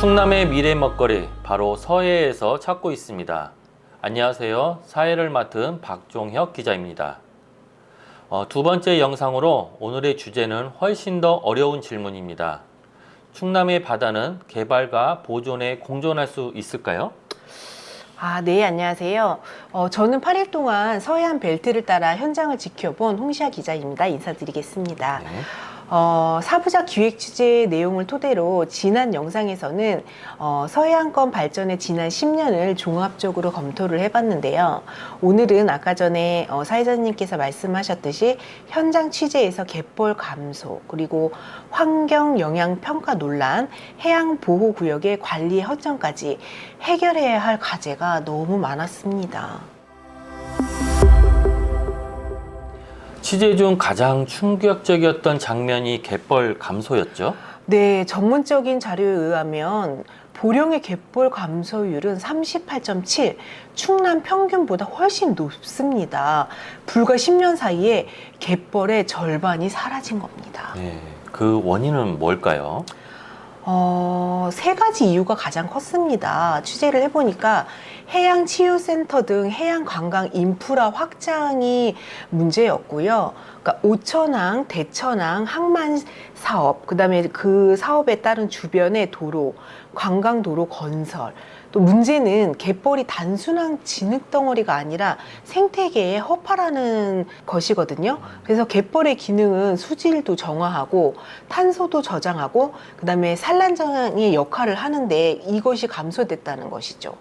충남의 미래 먹거리 바로 서해에서 찾고 있습니다. 안녕하세요. 사회를 맡은 박종혁 기자입니다. 어, 두 번째 영상으로 오늘의 주제는 훨씬 더 어려운 질문입니다. 충남의 바다는 개발과 보존에 공존할 수 있을까요? 아, 네, 안녕하세요. 어, 저는 8일 동안 서해안 벨트를 따라 현장을 지켜본 홍시아 기자입니다. 인사드리겠습니다. 네. 어, 사부작 기획 취재 내용을 토대로 지난 영상에서는 어, 서해안권 발전의 지난 10년을 종합적으로 검토를 해봤는데요. 오늘은 아까 전에 어, 사회자님께서 말씀하셨듯이 현장 취재에서 갯벌 감소 그리고 환경 영향 평가 논란, 해양 보호 구역의 관리 허점까지 해결해야 할 과제가 너무 많았습니다. 취재 중 가장 충격적이었던 장면이 갯벌 감소였죠. 네, 전문적인 자료에 의하면 보령의 갯벌 감소율은 38.7, 충남 평균보다 훨씬 높습니다. 불과 10년 사이에 갯벌의 절반이 사라진 겁니다. 네. 그 원인은 뭘까요? 어, 세 가지 이유가 가장 컸습니다. 취재를 해보니까 해양치유센터 등 해양관광 인프라 확장이 문제였고요. 그러니까 오천항, 대천항, 항만 사업, 그 다음에 그 사업에 따른 주변의 도로, 관광도로 건설, 또 문제는 갯벌이 단순한 진흙 덩어리가 아니라 생태계의 허파라는 것이거든요. 그래서 갯벌의 기능은 수질도 정화하고 탄소도 저장하고 그다음에 산란장의 역할을 하는데 이것이 감소됐다는 것이죠.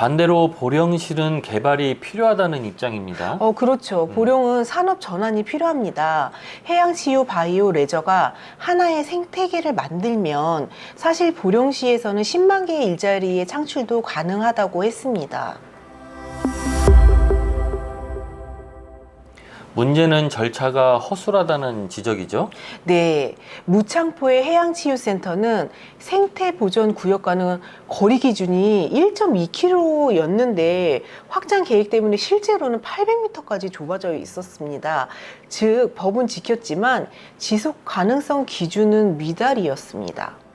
반대로 보령실은 개발이 필요하다는 입장입니다. 어, 그렇죠. 보령은 산업 전환이 필요합니다. 해양치유 바이오 레저가 하나의 생태계를 만들면 사실 보령시에서는 10만 개의 일자리의 창출도 가능하다고 했습니다. 문제는 절차가 허술하다는 지적이죠. 네, 무창포의 해양치유센터는 생태보존 구역과는 거리 기준이 1.2km였는데 확장 계획 때문에 실제로는 800m까지 좁아져 있었습니다. 즉, 법은 지켰지만 지속 가능성 기준은 미달이었습니다.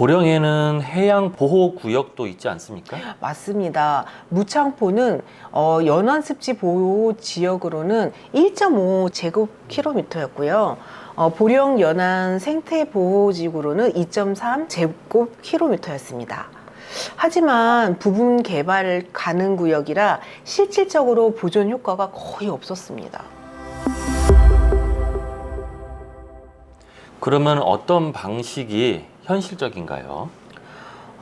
보령에는 해양 보호 구역도 있지 않습니까? 맞습니다. 무창포는 어, 연안습지 보호 지역으로는 1.5 제곱킬로미터였고요. 어, 보령 연안 생태 보호지구로는 2.3 제곱킬로미터였습니다. 하지만 부분 개발 가능 구역이라 실질적으로 보존 효과가 거의 없었습니다. 그러면 어떤 방식이 현실적인가요?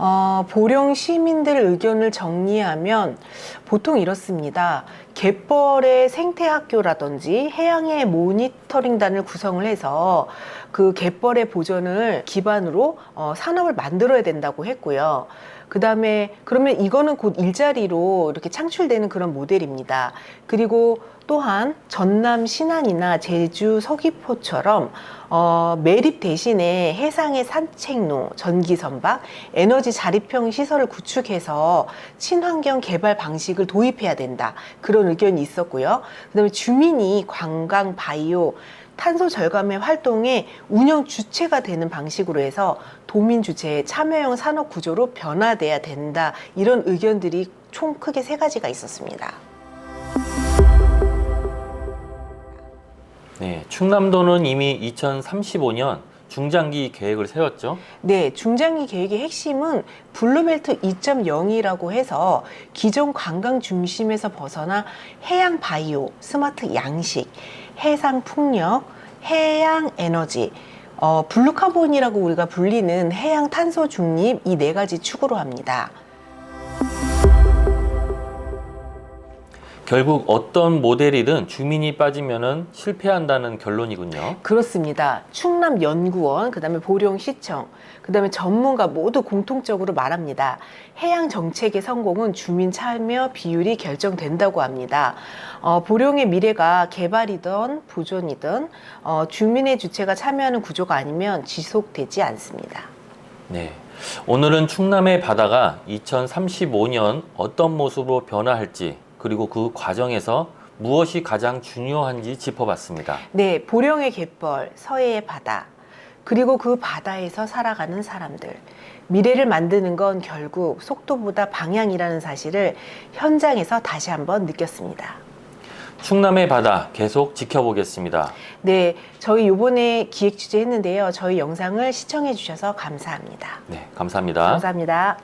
어, 보령 시민들 의견을 정리하면 보통 이렇습니다. 갯벌의 생태학교라든지 해양의 모니터링단을 구성을 해서 그 갯벌의 보존을 기반으로 어, 산업을 만들어야 된다고 했고요. 그 다음에 그러면 이거는 곧 일자리로 이렇게 창출되는 그런 모델입니다. 그리고 또한 전남 신안이나 제주 서귀포처럼 어, 매립 대신에 해상의 산책로, 전기 선박, 에너지 자립형 시설을 구축해서 친환경 개발 방식을 도입해야 된다. 그런 의견이 있었고요. 그 다음에 주민이 관광, 바이오, 탄소 절감의 활동의 운영 주체가 되는 방식으로 해서 도민 주체의 참여형 산업 구조로 변화돼야 된다. 이런 의견들이 총 크게 세 가지가 있었습니다. 네, 충남도는 이미 2035년 중장기 계획을 세웠죠. 네, 중장기 계획의 핵심은 블루벨트 2.0이라고 해서 기존 관광 중심에서 벗어나 해양 바이오, 스마트 양식, 해상 풍력, 해양 에너지, 어, 블루카본이라고 우리가 불리는 해양 탄소 중립 이 네 가지 축으로 합니다. 결국 어떤 모델이든 주민이 빠지면은 실패한다는 결론이군요. 그렇습니다. 충남 연구원, 그다음에 보령시청, 그다음에 전문가 모두 공통적으로 말합니다. 해양 정책의 성공은 주민 참여 비율이 결정된다고 합니다. 어, 보령의 미래가 개발이든 보존이든 어, 주민의 주체가 참여하는 구조가 아니면 지속되지 않습니다. 네. 오늘은 충남의 바다가 2035년 어떤 모습으로 변화할지 그리고 그 과정에서 무엇이 가장 중요한지 짚어봤습니다. 네, 보령의 갯벌, 서해의 바다, 그리고 그 바다에서 살아가는 사람들. 미래를 만드는 건 결국 속도보다 방향이라는 사실을 현장에서 다시 한번 느꼈습니다. 충남의 바다 계속 지켜보겠습니다. 네, 저희 요번에 기획 취재 했는데요. 저희 영상을 시청해 주셔서 감사합니다. 네, 감사합니다. 감사합니다.